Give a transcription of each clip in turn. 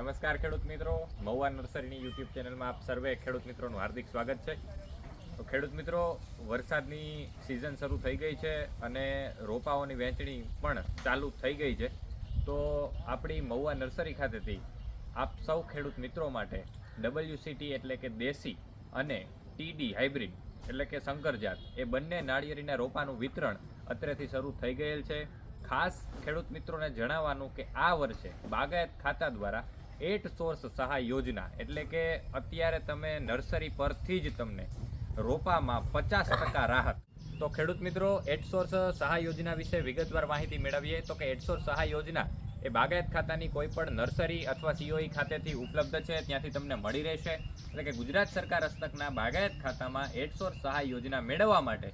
નમસ્કાર ખેડૂત મિત્રો. મહુવા નર્સરીની યુટ્યુબ ચેનલમાં આપ સર્વે ખેડૂત મિત્રોનું હાર્દિક સ્વાગત છે. તો ખેડૂત મિત્રો, વરસાદની સિઝન શરૂ થઈ ગઈ છે અને રોપાઓની વહેંચણી પણ ચાલુ થઈ ગઈ છે. તો આપણી મહુવા નર્સરી ખાતેથી આપ સૌ ખેડૂત મિત્રો માટે ડબલ્યુસીટી એટલે કે દેશી અને ટીડી હાઇબ્રિડ એટલે કે શંકરજાત એ બંને નાળિયેરીના રોપાનું વિતરણ અત્રેથી શરૂ થઈ ગયેલ છે. ખાસ ખેડૂત મિત્રોને જણાવવાનું કે આ વર્ષે બાગાયત ખાતા દ્વારા એટ સોર્સ સહાય યોજના. એટલે કે અત્યારે તમે નર્સરી પરથી જ તમને રોપામાં પચાસ ટકા રાહત. તો ખેડૂત મિત્રો, એટ સોર્સ સહાય યોજના વિશે વિગતવાર માહિતી મેળવીએ તો કે એટ સોર્સ સહાય યોજના એ બાગાયત ખાતાની કોઈ પણ નર્સરી અથવા સીઓઈ ખાતેથી ઉપલબ્ધ છે, ત્યાંથી તમને મળી રહેશે. એટલે કે ગુજરાત સરકાર હસ્તકના બાગાયત ખાતામાં એટ સોર્સ સહાય યોજના મેળવવા માટે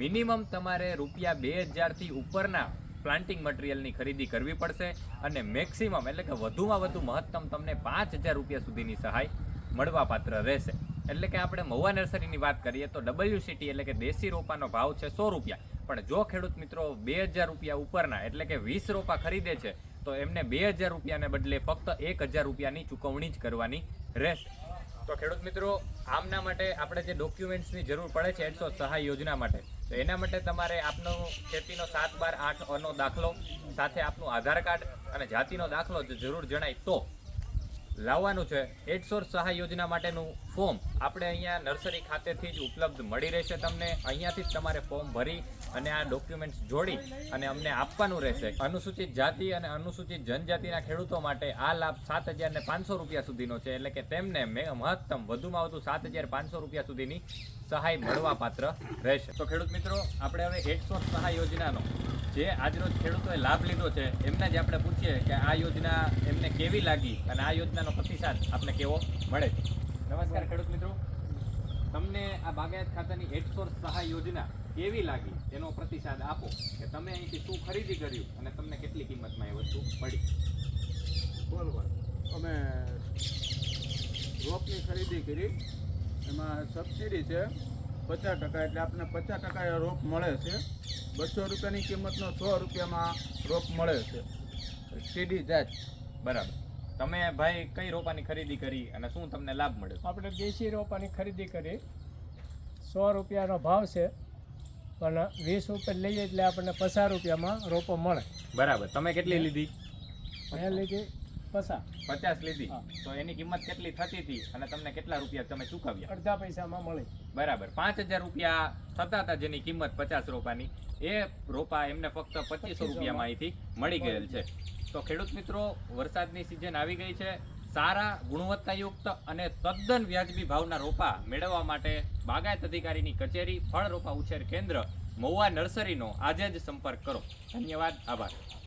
મિનિમમ તમારે રૂપિયા બે હજારથી ઉપરના પ્લાન્ટિંગ મટીરિયલની ખરીદી કરવી પડશે અને મેક્સિમમ એટલે કે વધુમાં વધુ મહત્તમ તમને પાંચ હજાર રૂપિયા સુધીની સહાય મળવાપાત્ર રહેશે. એટલે કે આપણે મહુવા નર્સરીની વાત કરીએ તો ડબલ્યુસીટી એટલે કે દેશી રોપાનો ભાવ છે સો રૂપિયા. પણ જો ખેડૂત મિત્રો બે હજાર રૂપિયા ઉપરના એટલે કે વીસ રોપા ખરીદે છે, તો એમને બે હજાર રૂપિયાને બદલે ફક્ત એક હજાર રૂપિયાની ચૂકવણી જ કરવાની રહેશે. તો ખેડૂત મિત્રો, આમના માટે આપણે જે ડોક્યુમેન્ટ્સની જરૂર પડે છે, એડસો સહાય યોજના માટે તો એના માટે તમારે આપનો ખેતીનો સાત બાર આઠ અનો દાખલો, સાથે આપનું આધાર કાર્ડ અને જાતિનો દાખલો જરૂર જણાય તો લાવવાનું છે. એડસોર્સ સહાય યોજના માટેનું ફોર્મ આપણે અહીંયા નર્સરી ખાતેથી જ ઉપલબ્ધ મળી રહેશે તમને. અહીંયાથી જ તમારે ફોર્મ ભરી અને આ ડોક્યુમેન્ટ્સ જોડી અને અમને આપવાનું રહેશે. અનુસૂચિત જાતિ અને અનુસૂચિત જનજાતિના ખેડૂતો માટે આ લાભ સાત હજાર ને પાંચસો રૂપિયા સુધીનો છે. એટલે કે તેમને મહત્તમ વધુમાં વધુ સાત હજાર પાંચસો રૂપિયા સુધીની સહાય મળવા પાત્ર રહેશે. તો ખેડૂત મિત્રો, આપણે હવે એડસોર્સ સહાય યોજનાનો જે આજરોજ ખેડૂતોએ લાભ લીધો છે, એમના જ આપણે પૂછીએ કે આ યોજના એમને કેવી લાગી અને આ યોજનાનો પ્રતિસાદ આપને કેવો મળે છે. નમસ્કાર ખેડૂત મિત્રો. તમને આ બાગાયત ખાતાની એડસોર્સ સહાય યોજના કેવી લાગી? એનો પ્રતિસાદ આપો કે તમે અહીંથી શું ખરીદી કર્યું અને તમને કેટલી કિંમતમાં એ વસ્તુ મળી? બરોબર. અમે રોપની ખરીદી કરી. એમાં સબસિડી છે પચાસ ટકા એટલે આપણને પચાસ ટકા રોપ મળે છે. બસો રૂપિયાની કિંમતનો સો રૂપિયામાં રોપ મળે છે. સીડી જાત બરાબર. તમે ભાઈ કઈ રોપાની ખરીદી કરી અને શું તમને લાભ મળ્યો? આપણે દેશી રોપાની ખરીદી કરી. સો રૂપિયાનો ભાવ છે પણ વીસ ઉપર લઈએ એટલે આપણને પચાસ રૂપિયામાં રોપો મળે. બરાબર. તમે કેટલી લીધી? મેં લીધી પચાસ લીધી. તો એની કિંમત કેટલી થતી હતી અને તમને કેટલા રૂપિયા તમે ચૂકવ્યા? અડધા પૈસામાં મળે. બરાબર. પાંચ હજાર રૂપિયા થતા હતા જેની કિંમત પચાસ રોપાની. એ રોપા એમને ફક્ત પચીસો રૂપિયામાં અહીંથી મળી ગયેલ છે. તો ખેડૂત મિત્રો વરસાદની સિઝન આવી ગઈ છે. સારા ગુણવત્તાયુક્ત અને તદ્દન વ્યાજબી ભાવના રોપા મેળવવા માટે બાગાયત અધિકારીની કચેરી ફળ રોપા ઉછેર કેન્દ્ર મહુવા નર્સરીનો આજે જ સંપર્ક કરો. ધન્યવાદ. આભાર.